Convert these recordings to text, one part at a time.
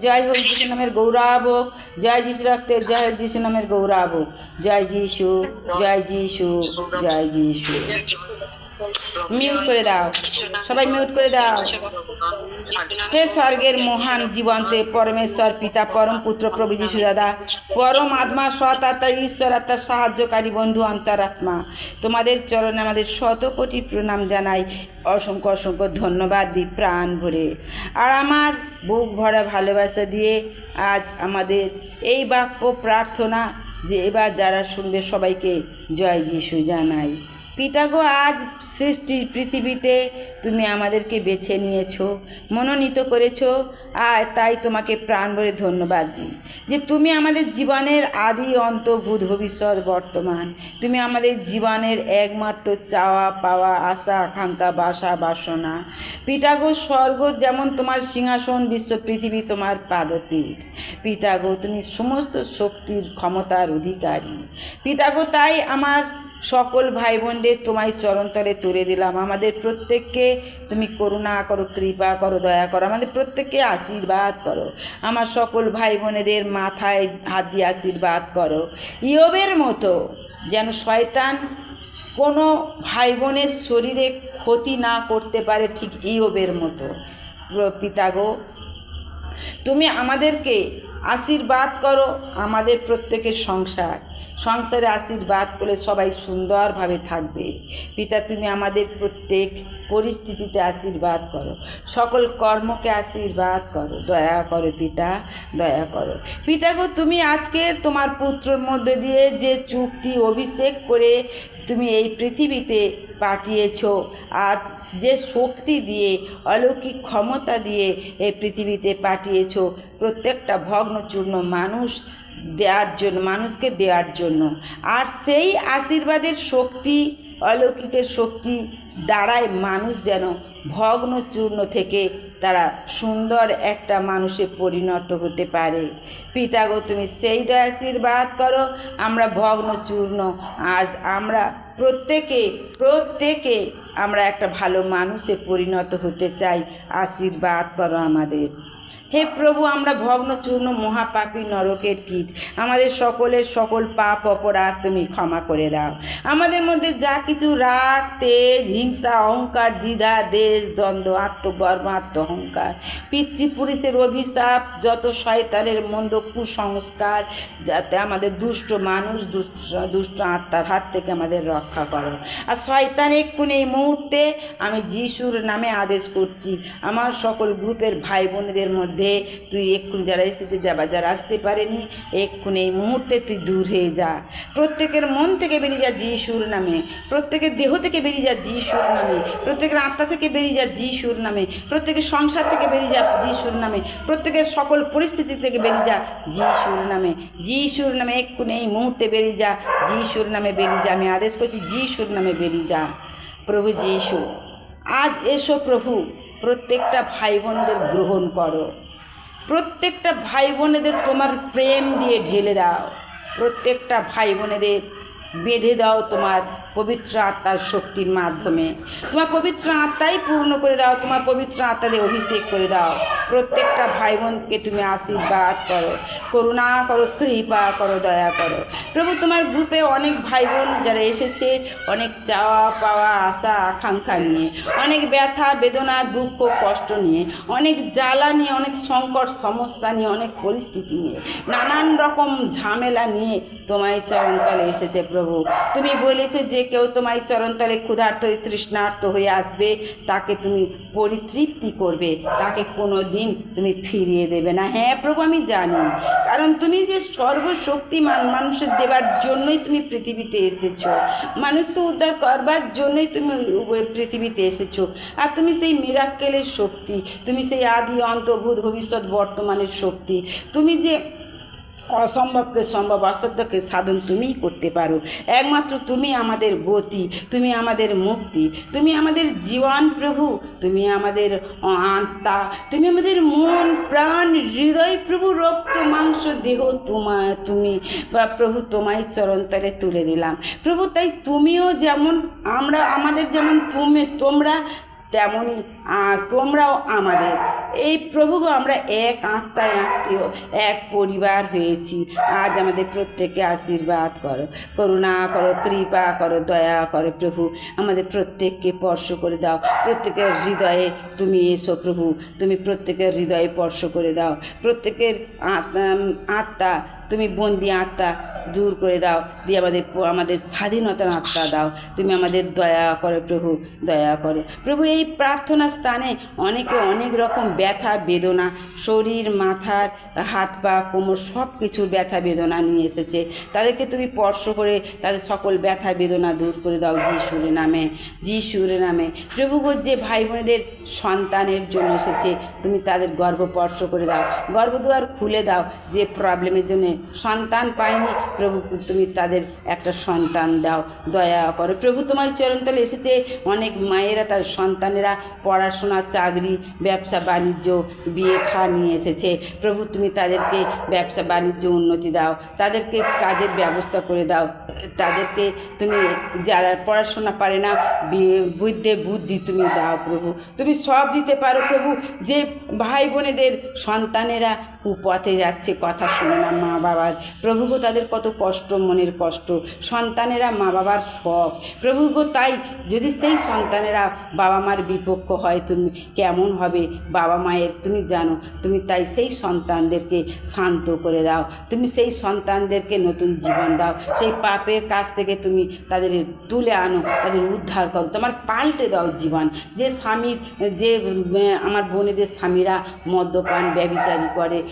জয় হোক যিশু নামের গৌরব, জয় যিশু রক্তে জয় যিশু নামের গৌরব, জয় যিশু জয় যিশু জয় যিশু। মিউট করে দাও। সবাই মিউট করে দাও। হে স্বর্গের মহান জীবন্তে পরমেশ্বর, পিতা, পরম পুত্র, প্রভু যিশু দাদা, পরম আত্মা, সৎ আত্মা, ঈশ্বর আত্মা, সাহায্যকারী বন্ধু, অন্তরাত্মা, তোমাদের চরণে আমাদের শত কোটি প্রণাম জানাই। অসংখ্য অসংখ্য ধন্যবাদ দিই প্রাণ ভরে। আর আমার বুক ভরা ভালোবাসা দিয়ে আজ আমাদের এই বাক্য প্রার্থনা যে এবার যারা শুনবে সবাইকে জয় যিশু জানাই। পিতাগো, আজ সৃষ্টির পৃথিবীতে তুমি আমাদেরকে বেছে নিয়েছো, মনোনীত করেছ, আর তাই তোমাকে প্রাণ ভরে ধন্যবাদ দিই যে তুমি আমাদের জীবনের আদি অন্ত ভূত ভবিষ্যৎ বর্তমান। তুমি আমাদের জীবনের একমাত্র চাওয়া, পাওয়া, আশা, আকাঙ্ক্ষা, বাসা, বাসনা। পিতাগো, স্বর্গ যেমন তোমার সিংহাসন, বিশ্ব পৃথিবী তোমার পাদপীঠ। পিতাগো, তুমি সমস্ত শক্তির ক্ষমতার অধিকারী। পিতাগো, তাই আমার সকল ভাই বোনদের তোমায় চরণতলে তুলে দিলাম। আমাদের প্রত্যেককে তুমি করুণা করো, কৃপা করো, দয়া করো। আমাদের প্রত্যেককে আশীর্বাদ করো। আমার সকল ভাই বোনেদের মাথায় হাত দিয়ে আশীর্বাদ করো। ইয়বের মতো যেন শয়তান কোনো ভাই বোনের শরীরে ক্ষতি না করতে পারে ঠিক ইয়বের মতো। পিতাগো তুমি আমাদেরকে আশীর্বাদ করো আমাদের প্রত্যেকের সংসার। সংসারে আশীর্বাদ করলে সবাই সুন্দরভাবে থাকবে। পিতা, তুমি আমাদের প্রত্যেক পরিস্থিতিতে আশীর্বাদ করো। সকল কর্মকে আশীর্বাদ করো। দয়া করো পিতা, দয়া করো। পিতা গো, তুমি আজকে তোমার পুত্রর মধ্যে দিয়ে যে চুক্তি অভিষেক করে তুমি এই পৃথিবীতে পাঠিয়েছ। আর যে শক্তি দিয়ে, অলৌকিক ক্ষমতা দিয়ে এই পৃথিবীতে পাঠিয়েছ, প্রত্যেকটা ভগ্নচূর্ণ মানুষ দেওয়ার জন্য, মানুষকে দেওয়ার জন্য। আর সেই আশীর্বাদের শক্তি, অলৌকিকের শক্তি দ্বারাই মানুষ যেন ভগ্নচূর্ণ থেকে তারা সুন্দর একটা মানুষে পরিণত হতে পারে। পিতাগো, তুমি সেই দয় আশীর্বাদ করো, আমরা ভগ্ন চূর্ণ আজ আমরা প্রত্যেকে প্রত্যেকে আমরা একটা ভালো মানুষে পরিণত হতে চাই। আশীর্বাদ করো আমাদের। হে প্রভু, আমরা ভগ্নচূর্ণ মহাপাপী নরকের কীট। আমাদের সকলের সকল পাপ অপরাধ তুমি ক্ষমা করে দাও। আমাদের মধ্যে যা কিছু রাগ, তেজ, হিংসা, অহংকার, দ্বিধা, দেশ, দ্বন্দ্ব, আত্মগর্ব, আত্মহংকার, পিতৃপুরুষের অভিশাপ, যত শয়তানের মন্দ কুসংস্কার, যাতে আমাদের দুষ্ট মানুষ, দুষ্ট দুষ্ট আত্মার হাত থেকে আমাদের রক্ষা করো। আর শয়তান এক্ষুনি এই মুহূর্তে আমি যিশুর নামে আদেশ করছি। আমার সকল গ্রুপের ভাই বোনেদের মধ্যে তুই এক্ষুনি যারা এসেছে যাবা যারা আসতে পারেনি, এক্ষুনি এই মুহূর্তে তুই দূর হয়ে যা। প্রত্যেকের মন থেকে বেরিয়ে যা যিশুর নামে, প্রত্যেকের দেহ থেকে বেরিয়ে যা যিশুর নামে, প্রত্যেকের আত্মা থেকে বেরিয়ে যা যিশুর নামে, প্রত্যেকের সংসার থেকে বেরিয়ে যা যিশুর নামে, প্রত্যেকের সকল পরিস্থিতি থেকে বেরিয়ে যা যিশুর নামে। যিশুর নামে এক্ষুনি এই মুহূর্তে বেরিয়ে যা, যিশুর নামে বেরিয়ে যা। আমি আদেশ করছি যিশুর নামে বেরিয়ে যা। প্রভু যিশু, আজ এসো প্রভু, প্রত্যেকটা ভাই বোনদের গ্রহণ করো। প্রত্যেকটা ভাই বোনেদের তোমার প্রেম দিয়ে ঢেলে দাও। প্রত্যেকটা ভাই বোনেদের বেঁধে দাও তোমার পবিত্র আত্মার শক্তির মাধ্যমে। তোমার পবিত্র আত্মাই পূর্ণ করে দাও, তোমার পবিত্র আত্মাদের অভিষেক করে দাও। প্রত্যেকটা ভাই বোনকে তুমি আশীর্বাদ করো। করুণা করো, কৃপা করো, দয়া করো। প্রভু, তোমার গ্রুপে অনেক ভাই বোন যারা এসেছে, অনেক চাওয়া পাওয়া আশা, আকাঙ্ক্ষা নিয়ে, অনেক ব্যথা, বেদনা, দুঃখ, কষ্ট নিয়ে, অনেক জ্বালা নিয়ে, অনেক সংকট, সমস্যা নিয়ে, অনেক পরিস্থিতি নিয়ে, নানান রকম ঝামেলা নিয়ে তোমায় চরণতলে এসেছে প্রভু। তুমি বলেছ যে কেউ তোমায় চরণতলে ক্ষুধার্ত তৃষ্ণার্ত হয়ে আসবে, তাকে তুমি পরিতৃপ্তি করবে, তাকে কোনো দিন তুমি ফিরিয়ে দেবে না। হ্যাঁ প্রভু, আমি জানি। কারণ তুমি যে সর্বশক্তিমান মানুষের দেবার জন্যই তুমি পৃথিবীতে এসেছ, মানুষকে উদ্ধার করবার জন্যই তুমি পৃথিবীতে এসেছ, আর তুমি সেই মিরাক্কেলের শক্তি, তুমি সেই আদি, অন্তর্ভূত, ভবিষ্যৎ, বর্তমানের শক্তি, তুমি যে অসম্ভবকে সম্ভব অসাধ্যকে সাধন তুমিই করতে পারো। একমাত্র তুমি আমাদের গতি, তুমি আমাদের মুক্তি, তুমি আমাদের জীবন প্রভু, তুমি আমাদের আত্মা, তুমি আমাদের মন, প্রাণ, হৃদয় প্রভু, রক্ত, মাংস, দেহ তোমা, তুমি, বা প্রভু তোমায় চরণতলে তুলে দিলাম। প্রভু, তাই তুমিও যেমন, আমরা, আমাদের যেমন তুমি, তোমরা তেমনই তোমরাও আমাদের। এই প্রভু আমরা এক আত্মায় আত্মীয়, এক পরিবার হয়েছি। আজ আমাদের প্রত্যেককে আশীর্বাদ করো। করুণা করো, কৃপা করো, দয়া করো প্রভু। আমাদের প্রত্যেককে স্পর্শ করে দাও। প্রত্যেকের হৃদয়ে তুমি এসো প্রভু। তুমি প্রত্যেকের হৃদয়ে স্পর্শ করে দাও। প্রত্যেকের আত্মা- আত্মা তুমি বন্দি আত্মা দূর করে দাও, দিয়ে আমাদের আমাদের স্বাধীনতার আত্মা দাও। তুমি আমাদের দয়া করো প্রভু, দয়া করো। প্রভু, এই প্রার্থনা স্থানে অনেকে অনেক রকম ব্যথা, বেদনা, শরীর, মাথার, হাত পা, কোমর সব কিছুর ব্যথা, বেদনা নিয়ে এসেছে। তাদেরকে তুমি স্পর্শ করে তাদের সকল ব্যথা, বেদনা দূর করে দাও যিশুর নামে যিশুর নামে। প্রভু যে ভাই বোনেদের সন্তানের জন্য এসেছে, তুমি তাদের গর্ভ স্পর্শ করে দাও। গর্ভদ্বার খুলে দাও যে প্রবলেমের জন্য সন্তান পায়নি। প্রভু, তুমি তাদের একটা সন্তান দাও, দয়া করো। প্রভু, তোমার চরণতলে এসেছে অনেক মায়েরা, তার সন্তানেরা পড়াশোনা, চাকরি, ব্যবসা, বাণিজ্য, বিয়ে থা নিয়ে এসেছে। প্রভু, তুমি তাদেরকে ব্যবসা, বাণিজ্য উন্নতি দাও, তাদেরকে কাজের ব্যবস্থা করে দাও। তাদেরকে তুমি যারা পড়াশোনা পারে না বুদ্ধে বুদ্ধি তুমি দাও প্রভু। তুমি সব দিতে পারো প্রভু। যে ভাই বোনেদের সন্তানেরা কুপথে যাচ্ছে, কথা শুনে না, মা বাবার প্রভু গো তাদের কত কষ্ট, মনের কষ্ট। সন্তানেরা মা বাবার শখ। প্রভু গো তাই, যদি সেই সন্তানেরা বাবা মার বিপক্ষ হয়, তুমি কেমন হবে? বাবা মায়ের তুমি জানো, তুমি তাই সেই সন্তানদেরকে শান্ত করে দাও। তুমি সেই সন্তানদেরকে নতুন জীবন দাও। সেই পাপের কাছ থেকে তুমি তাদের তুলে আনো, তাদের উদ্ধার করো। তোমার পাল্টে দাও জীবন। যে স্বামীর, যে, আমার বোনেদের স্বামীরা মদ্যপান ব্যবিচারী করে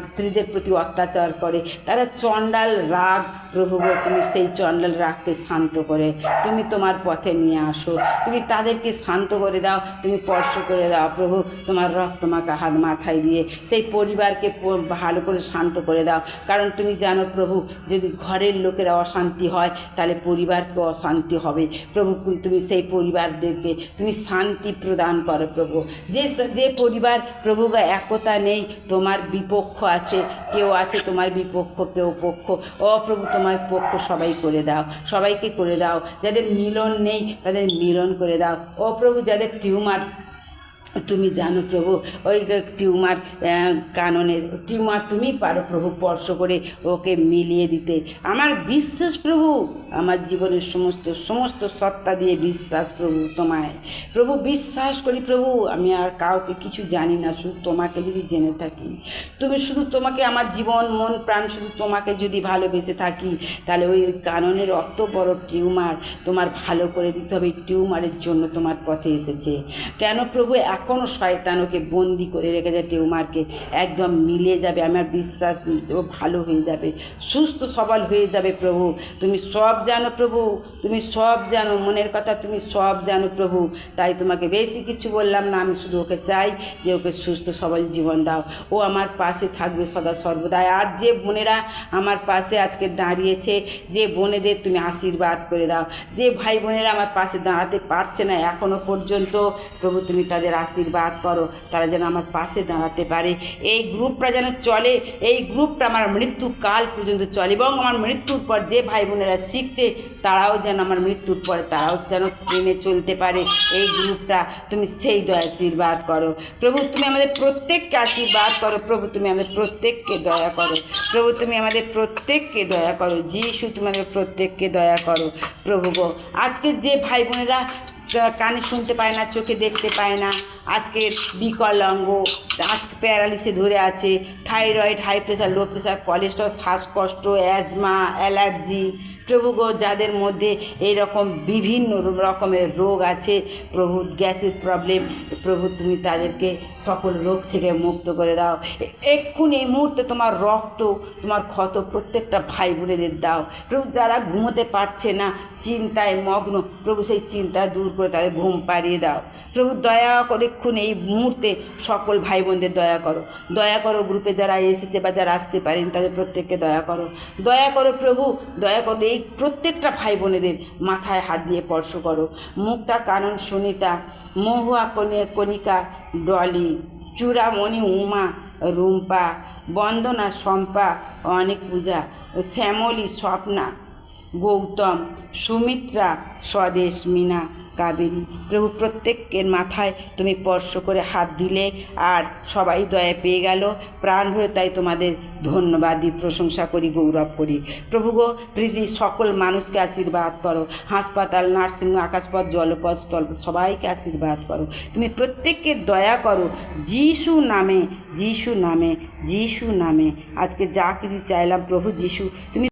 স্ত্রীদের প্রতি অত্যাচার করে। তারা চণ্ডাল রাগ প্রভু তুমি সেই চণ্ডাল রাগকে শান্ত করে, তুমি তোমার পথে নিয়ে আসো। তুমি তাদেরকে শান্ত করে দাও, তুমি স্পর্শ করে দাও প্রভু। তোমার রক্ত মাখা হাত মাথায় দিয়ে সেই পরিবারকে ভালো করে শান্ত করে দাও। কারণ তুমি জানো প্রভু, যদি ঘরের লোকেরা অশান্তি হয়, তাহলে পরিবারকে অশান্তি হবে। প্রভু তুমি সেই পরিবারদেরকে, তুমি শান্তি প্রদান করো প্রভু। যে যে পরিবার প্রভু একতা নেই, তোমার বিপক্ষ আছে, কেউ আছে, তোমার বিপক্ষ, কেউ পক্ষ। ও তোমার পক্ষ সবাই করে দাও, সবাইকে করে দাও। যাদের মিলন নেই, তাদের মিলন করে দাও। ও প্রভু, যাদের টিউমার তুমি জানো প্রভু, ওই টিউমার কাননের টিউমার তুমি পারো প্রভু স্পর্শ করে ওকে মিলিয়ে দিতে। আমার বিশ্বাস প্রভু, আমার জীবনের সমস্ত সমস্ত সত্তা দিয়ে বিশ্বাস প্রভু তোমায়। প্রভু, বিশ্বাস করি প্রভু, আমি আর কাউকে কিছু জানি না, শুধু তোমাকে যদি জেনে থাকি। তুমি শুধু তোমাকে আমার জীবন, মন, প্রাণ, শুধু তোমাকে যদি ভালোবেসে থাকি, তাহলে ওই কাননের অত বড় টিউমার তোমার ভালো করে দিতে হবে, টিউমারের জন্য তোমার পথে এসেছে। কেন প্রভু এখনও শয়তান ওকে বন্দি করে রেখেছে টিউমারকে। একদম মিলে যাবে, আমার বিশ্বাস, ও ভালো হয়ে যাবে, সুস্থ সবল হয়ে যাবে প্রভু। তুমি সব জানো প্রভু, তুমি সব জানো, মনের কথা তুমি সব জানো প্রভু। তাই তোমাকে বেশি কিছু বললাম না, আমি শুধু ওকে চাই যে ওকে সুস্থ সবল জীবন দাও। ও আমার পাশে থাকবে সদা সর্বদাই। আর যে বোনেরা আমার পাশে আজকে দাঁড়িয়েছে, যে বোনেদের তুমি আশীর্বাদ করে দাও। যে ভাই বোনেরা আমার পাশে দাঁড়াতে পারছে না এখনও পর্যন্ত, প্রভু তুমি তাদের আশীর্বাদ করো। তারা যেন আমার পাশে দাঁড়াতে পারে। এই গ্রুপটা যেন চলে, এই গ্রুপটা আমার মৃত্যুকাল পর্যন্ত চলে এবং আমার মৃত্যুর পর যে ভাই বোনেরা শিখছে, তারাও যেন আমার মৃত্যুর পরে তারাও যেন ট্রেনে চলতে পারে। এই গ্রুপটা, তুমি সেই দয়া আশীর্বাদ করো। প্রভু, তুমি আমাদের প্রত্যেককে আশীর্বাদ করো। প্রভু, তুমি আমাদের প্রত্যেককে দয়া করো। প্রভু, তুমি আমাদের প্রত্যেককে দয়া করো। যিশু, তুমি আমাদের প্রত্যেককে দয়া করো। প্রভু গো, আজকে যে ভাই বোনেরা কানে শুনতে পায় না, চোখে দেখতে পায় না। আজকে বিকলাঙ্গ আজকে প্যারালিসে ধরে আছে, thyroid, high pressure, low pressure, cholesterol, শ্বাসকষ্ট, অ্যাজমা, অ্যালার্জি প্রভু গো যাদের মধ্যে এইরকম বিভিন্ন রকমের রোগ আছে প্রভু গ্যাসের প্রবলেম প্রভু তুমি তাদেরকে সকল রোগ থেকে মুক্ত করে দাও। এক্ষুনি এই মুহূর্তে তোমার রক্ত, তোমার ক্ষত প্রত্যেকটা ভাই বোনেদের দাও। প্রভু, যারা ঘুমোতে পারছে না, চিন্তায় মগ্ন, প্রভু সেই চিন্তা দূর করে তাদের ঘুম পাড়িয়ে দাও। প্রভু, দয়া করে এক্ষুনি এই মুহূর্তে সকল ভাই বোনদের দয়া করো। দয়া করো গ্রুপে যারা এসেছে বা যারা আসতে পারেন, তাদের প্রত্যেককে দয়া করো। দয়া করো প্রভু, দয়া করো এই প্রত্যেকটা ভাই বোনেদের মাথায় হাত দিয়ে স্পর্শ করো। মুক্তা, কানন, সুনিতা, মহুয়া, কনে, কণিকা, ডলি চূড়ামণি উমা, রুম্পা, বন্দনা, শম্পা, অনেক পূজা, শ্যামলী, স্বপ্না, গৌতম, সুমিত্রা, স্বদেশ, মিনা কাবেরী প্রভু প্রত্যেকের মাথায় তুমি স্পর্শ করে হাত দিলে আর সবাই দয়া পেয়ে গেল। প্রাণ ভরে তাই তোমাদের ধন্যবাদই প্রশংসা করি, গৌরব করি। প্রভু গো, পৃথিবীর সকল মানুষকে আশীর্বাদ করো। হাসপাতাল, নার্সিং, আকাশপথ, জলপথ স্থলপথ সবাইকে আশীর্বাদ করো। তুমি প্রত্যেককে দয়া করো। যিশু নামে যিশু নামে যিশু নামে। আজকে যা কিছু চাইলাম প্রভু যিশু, তুমি